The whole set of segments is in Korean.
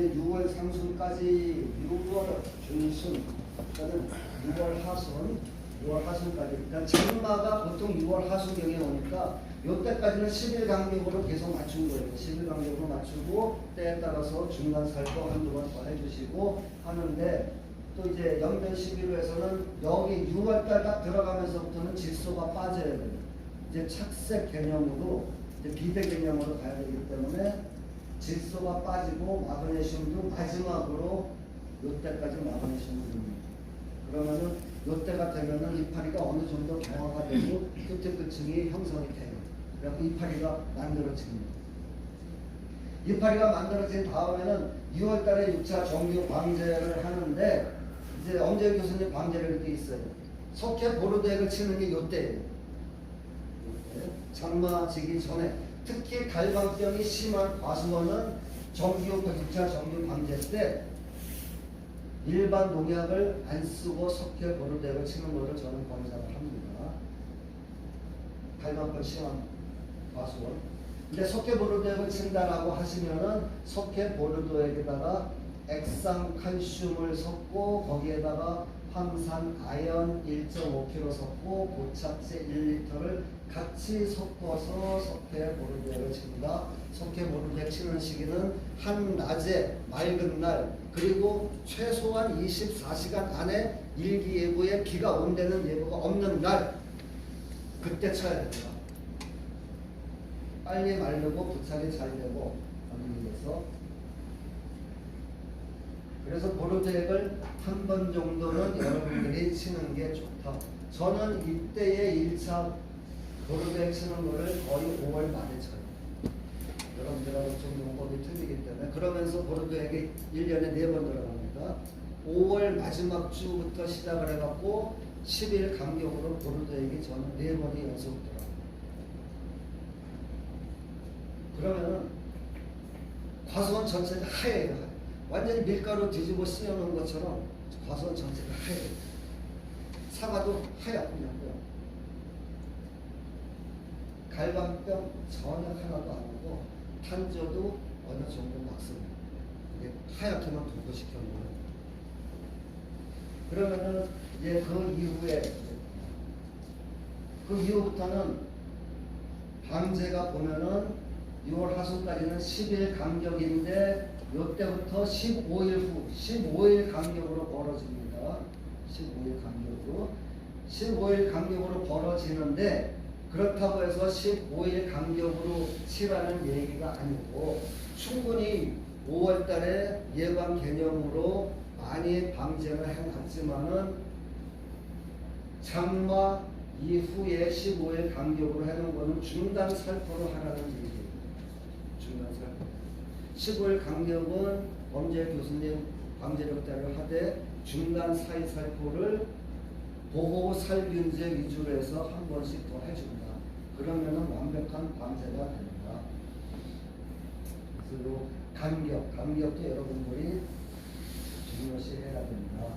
이제 6월 상순까지 6월 중순 또는 6월 하순 6월 하순까지 그러니까 장마가 보통 6월 하순경에 오니까 요때까지는 10일 간격으로 계속 맞춘 거예요. 10일 간격으로 맞추고 때에 따라서 중간 살거 한두 번 더 해주시고 하는데 또 이제 연변 11호에서는 여기 6월달 딱 들어가면서부터는 질소가 빠져야 돼요. 이제 착색 개념으로 이제 비대 개념으로 가야 되기 때문에 질소가 빠지고 마그네슘도 마지막으로 요때까지 마그네슘을 줍니다. 그러면은 요때가 되면은 이파리가 어느 정도 경화가 되고 끝에 끝층이 형성이 돼요. 그래서 이파리가 만들어집니다. 이파리가 만들어진 다음에는 6월달에 6차 정규 방제를 하는데 이제 엄재 교수님 방제를 이렇게 있어요. 석회 보르덱을 치는 게 요때예요. 요때. 장마 지기 전에 특히 갈방병이 심한 과수원은 정규 6차 정규 방제 때 일반 농약을 안 쓰고 석회 보르덱을 치는 것을 저는 권장을 합니다. 갈방병 심한 과수원. 근데 석회 보르도액을 친다라고 하시면은 석회 보르도액에다가 액상 칼슘을 섞고 거기에다가 황산 아연 1.5kg 섞고 고착제 1리터를 같이 섞어서 석회 보르도액을 칩니다. 석회 보르도액 치는 시기는 한 낮에 맑은 날 그리고 최소한 24시간 안에 일기예보에 비가 온다는 예보가 없는 날 그때 쳐야 됩니다. 빨리 마르고 부착이 잘 되고 위해서 그래서 보르덱을 한 번 정도는 여러분들이 치는 게 좋다. 저는 이때의 1차 보르덱 치는 거를 거의 5월 말에 쳐요. 여러분들하고 좀 용법이 틀리기 때문에 그러면서 보르덱이 1년에 4번 들어갑니다. 5월 마지막 주부터 시작을 해갖고 10일 간격으로 보르덱이 저는 4번이 연속 들어갑니다. 그러면은 과수원 전체가 하얘요. 하얘. 완전히 밀가루 뒤집어 씌워놓은 것처럼 과수원 전체가 하얘요. 사과도 하얗군요. 갈방병 전혀 하나도 안 오고 탄저도 어느 정도 막습니다. 이게 하얗게만 도포시켜 놓은 그러면은 이제 그 이후에 그 이후부터는 방제가 보면은 6월 하순까지는 10일 간격인데 이때부터 15일 후 15일 간격으로 벌어집니다. 15일 간격으로 15일 간격으로 벌어지는데 그렇다고 해서 15일 간격으로 치라는 얘기가 아니고 충분히 5월 달에 예방 개념으로 많이 방제를 해놨지만은 장마 이후에 15일 간격으로 해놓은 거는 중단 살포로 하라는 얘기예요. 중단 살포. 15일 간격은 범죄 교수님 방제력자를 하되 중단 사이 살포를 보호 살균제 위주로 해서 한 번씩 더 해줍니다. 그러면은 완벽한 방제가 됩니다. 그리고 간격, 간격도 여러분들이 중요시 해야 됩니다.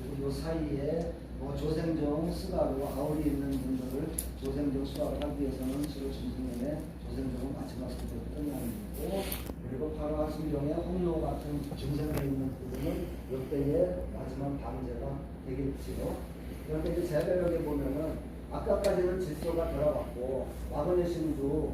그리고 이 사이에 뭐 조생종 수가로 아우리 있는 분들을 조생종 수학을 하기 위해서는 주로 중순년에 조생종은 끝나는 거고 그리고 바로 하순경에 홍로 같은 중생에 있는 부분은 이때의 마지막 방제가 되겠지요. 그런데 이제 제배력에 보면은 아까까지는 질소가 들어갔고 마그네슘도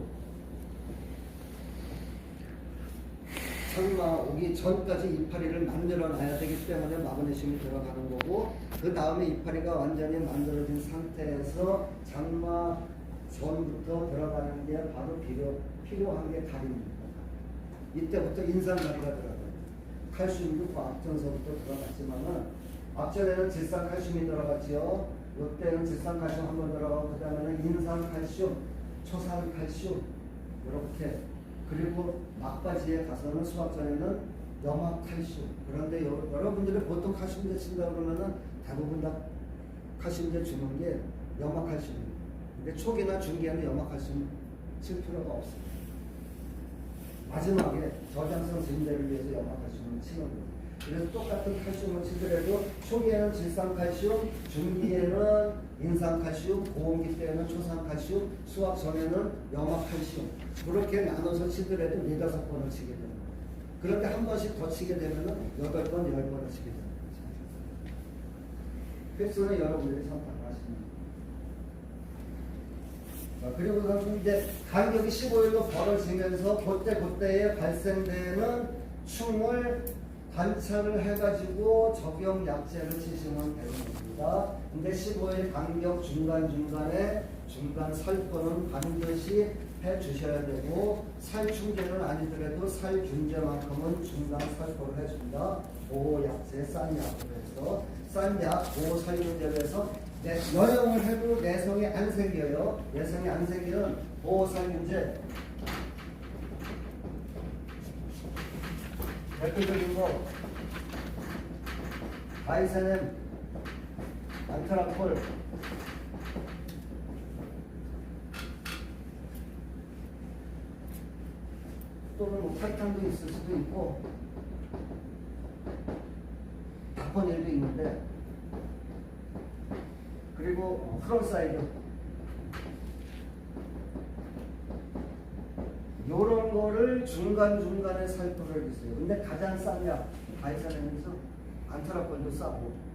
장마 오기 전까지 이파리를 만들어 놔야 되기 때문에 마그네슘이 들어가는 거고 그 다음에 이파리가 완전히 만들어진 상태에서 장마 전부터 들어가는 게 바로 필요, 필요한 게 가리입니다. 이때부터 인산가리가 들어가요. 칼슘도 과학전서부터 들어갔지만은 앞전에는 질산칼슘이 들어갔지요. 이때는 질산칼슘 한 번 들어가고 그 다음에는 인산칼슘, 초산칼슘 이렇게 그리고 막바지에 가서는 수학전에는 염화칼슘 그런데 여, 여러분들이 보통 칼슘제 친다 그러면은 대부분 다 칼슘제 주는 게 염화 칼슘입니다. 근데 초기나 중기에는 염화 칼슘 칠 필요가 없습니다. 마지막에 저장성 증대를 위해서 염화 칼슘을 치는 거예요. 그래서 똑같은 칼슘을 치더라도 초기에는 질산 칼슘, 중기에는 인산칼슘, 고온기 때는 초산칼슘, 수학 전에는 염화칼슘 그렇게 나눠서 치더라도 네다섯 번을 치게 됩니다. 그런데 한 번씩 더 치게 되면은 여덟 번, 열 번을 치게 됩니다. 횟수는 여러분들이 선택하시면 됩니다. 자, 그리고 이제 간격이 15일로 벌어지면서 그때 그때에 발생되는 춤을 관찰을 해가지고 적용 약제를 치시면 되는 겁니다. 근데 15일 간격 중간중간에 중간 살포는 반드시 해 주셔야 되고 살충제는 아니더라도 살균제만큼은 중간 살포를 해줍니다. 보호 약제, 싼 약으로 해서 싼 약, 보호 살균제로 해서 내, 연형을 해도 내성이 안 생겨요. 내성이 안 생기는 보호 살균제 대표적인 거 바이세 는 안트라콜. 또는 뭐 팔탄도 있을 수도 있고 다코닐도 있는데 그리고 프론사이드 요런 거를 중간중간에 살포를 해주세요. 근데 가장 싼 약, 바이사렌에서 안타라권도 싸고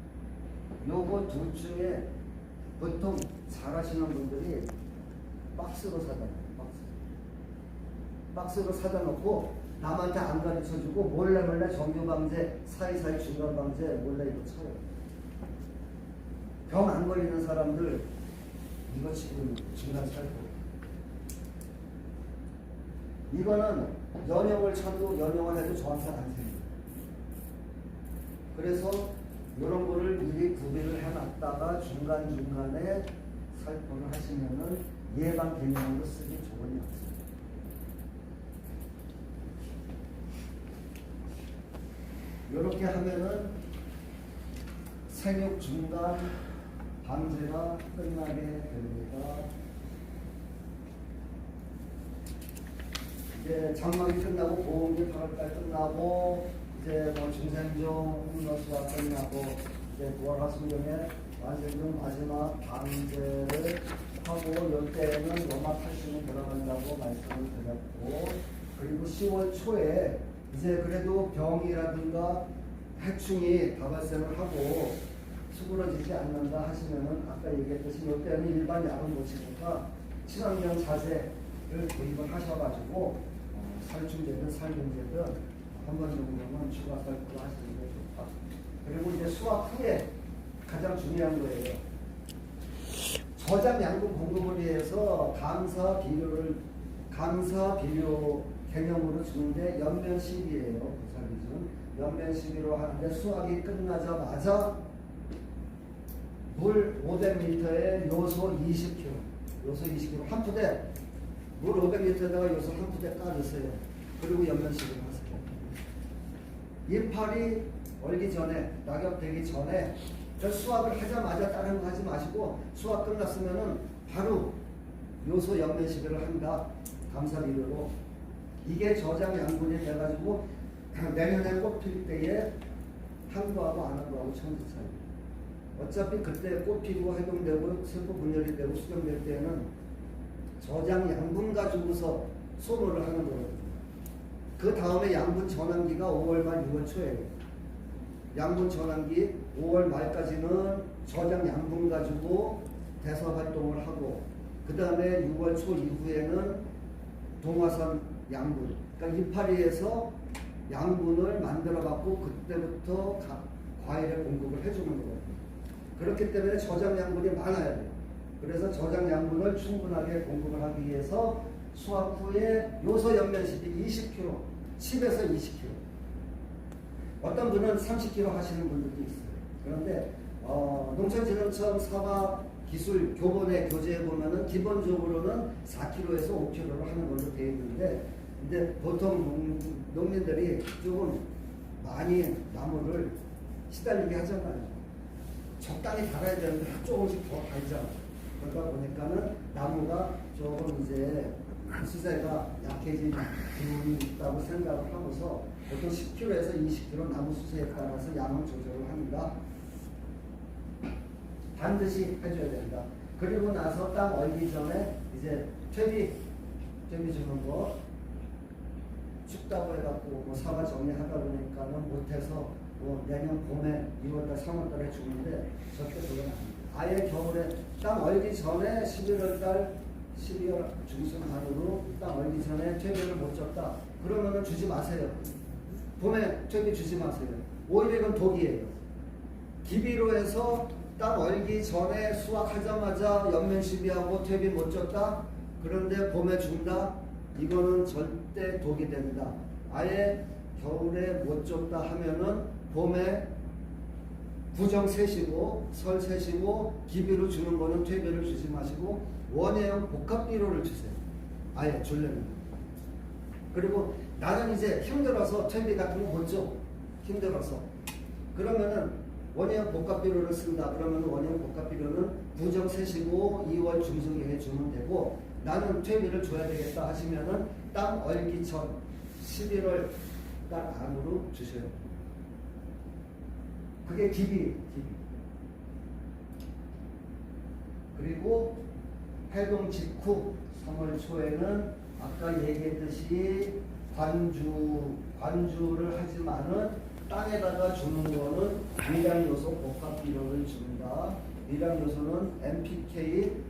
요거 둘 중에 보통 잘하시는 분들이 박스로 사다. 박스. 박스로 사다 놓고 남한테 안 가르쳐 주고 몰래 몰래 정규 방제, 사이사이 중간 방제 몰래 이거 쳐요. 병 안 걸리는 사람들 이거 지금 중간 살포. 이거는 연형을 쳐도 연형을 해도 저항상 안 생겨요. 그래서 이런 거를 미리 구비를 해놨다가 중간중간에 살포를 하시면은 예방 개념으로 쓰기 좋은 약입니다. 이렇게 하면은 생육 중간 방제가 끝나게 됩니다. 이제 장막이 끝나고 보험기 8월달 끝나고 이제 뭐 중생종 음료수가 끝나고 이제 9월 하순경에 완전히 마지막 방제를 하고 이때에는 요마 탈신이 들어간다고 말씀을 드렸고 그리고 10월 초에 이제 그래도 병이라든가 해충이 다발생을 하고 수그러지지 않는다 하시면은 아까 얘기했듯이 이때는 일반 약을 못 치니까 친환경 자재를 도입을 하셔가지고 어, 살충제든 살균제든 한 번 정도는 추가 살포를 하시는 게 좋다. 그리고 이제 수확 후에 가장 중요한 거예요. 저장 양분 공급을 위해서 감사 비료를 감사 비료 개념으로 주는데 연면 시기예요. 부산 기준 연면 시기로 하는데 수확이 끝나자마자 물 500m에 요소 20kg, 요소 20kg 한 푸대 물 500m에다가 요소 한 푸대 까주세요. 그리고 연면 시기를 이파리 얼기 전에 낙엽 되기 전에 저 수확을 하자마자 다른 거 하지 마시고 수확 끝났으면은 바로 요소 시비를 한다 감사 비료로 이게 저장 양분이 돼가지고 내년에 꽃필 때에 한 거하고 안 한 거하고 천지 차이. 어차피 그때 꽃 피고 해동되고 슬퍼 분열이 되고 수정될 때는 저장 양분 가지고서 소모를 하는 거거든요. 그 다음에 양분 전환기가 5월 말 6월 초예요. 양분 전환기 5월 말까지는 저장 양분 가지고 대사 활동을 하고 그 다음에 6월 초 이후에는 동화산 양분 그러니까 이파리에서 양분을 만들어 갖고 그때부터 가- 과일에 공급을 해주는 거거든요. 그렇기 때문에 저장 양분이 많아야 돼요. 그래서 저장 양분을 충분하게 공급을 하기 위해서 수확 후에 요소 연면식이 20kg, 10에서 20kg. 어떤 분은 30kg 하시는 분들도 있어요. 그런데 어, 농촌진흥청 사과 기술 교본에 교재에 보면은 기본적으로는 4kg에서 5kg를 하는 걸로 되어 있는데 근데 보통 농, 농민들이 조금 많이 나무를 시달리게 하잖아요. 적당히 달아야 되는데 조금씩 더 달잖아. 그러다 보니까는 나무가 조금 이제 수세가 약해진 기운이 있다고 생각을 하고서 보통 10kg에서 20kg 나무 수세에 따라서 양을 조절을 합니다. 반드시 해줘야 된다. 그리고 나서 땅 얼기 전에 이제 퇴비, 퇴비 주는 거 춥다고 해갖고 뭐 사과 정리하다 보니까는 못해서 뭐 내년 봄에 2월달 3월달에 죽는데 절대 그건 아닙니다. 아예 겨울에 땅 얼기 전에 11월달 12월 중순 안으로 땅 얼기 전에 퇴비를 못 줬다. 그러면은 주지 마세요. 봄에 퇴비 주지 마세요. 오히려 이건 독이에요. 기비로 해서 땅 얼기 전에 수확하자마자 연면 시비하고 퇴비 못 줬다. 그런데 봄에 준다. 이거는 절대 독이 된다. 아예 겨울에 못 줬다 하면은 봄에 부정 세시고 설 세시고 기비로 주는 거는 퇴비를 주지 마시고 원예형 복합비료를 주세요. 아예 줄려면. 그리고 나는 이제 힘들어서 퇴비 같은 거 못 줘. 힘들어서. 그러면은 원예형 복합비료를 쓴다. 그러면 원예형 복합비료는 부정 세시고 2월 중순경에 주면 되고 나는 퇴비를 줘야 되겠다 하시면은 땅 얼기 전 11월 달 안으로 주셔요. 그게 기비, 기비. 그리고 해동 직후 3월 초에는 아까 얘기했듯이 관주, 관주를 하지만은 땅에다가 주는 거는 미량 요소 복합 비료를 줍니다. 미량 요소는 NPK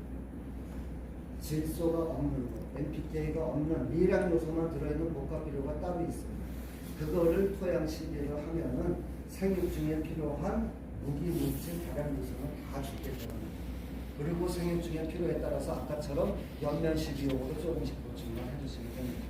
질소가 없는 거, NPK가 없는 미량 요소만 들어있는 복합 비료가 따로 있습니다. 그거를 토양 신비를 하면은 생육 중에 필요한 무기 물질 다량 요소는 다 죽게 됩니다. 그리고 생육 중에 필요에 따라서 아까처럼 연면 12호로 조금씩 보충만 해주시면 됩니다.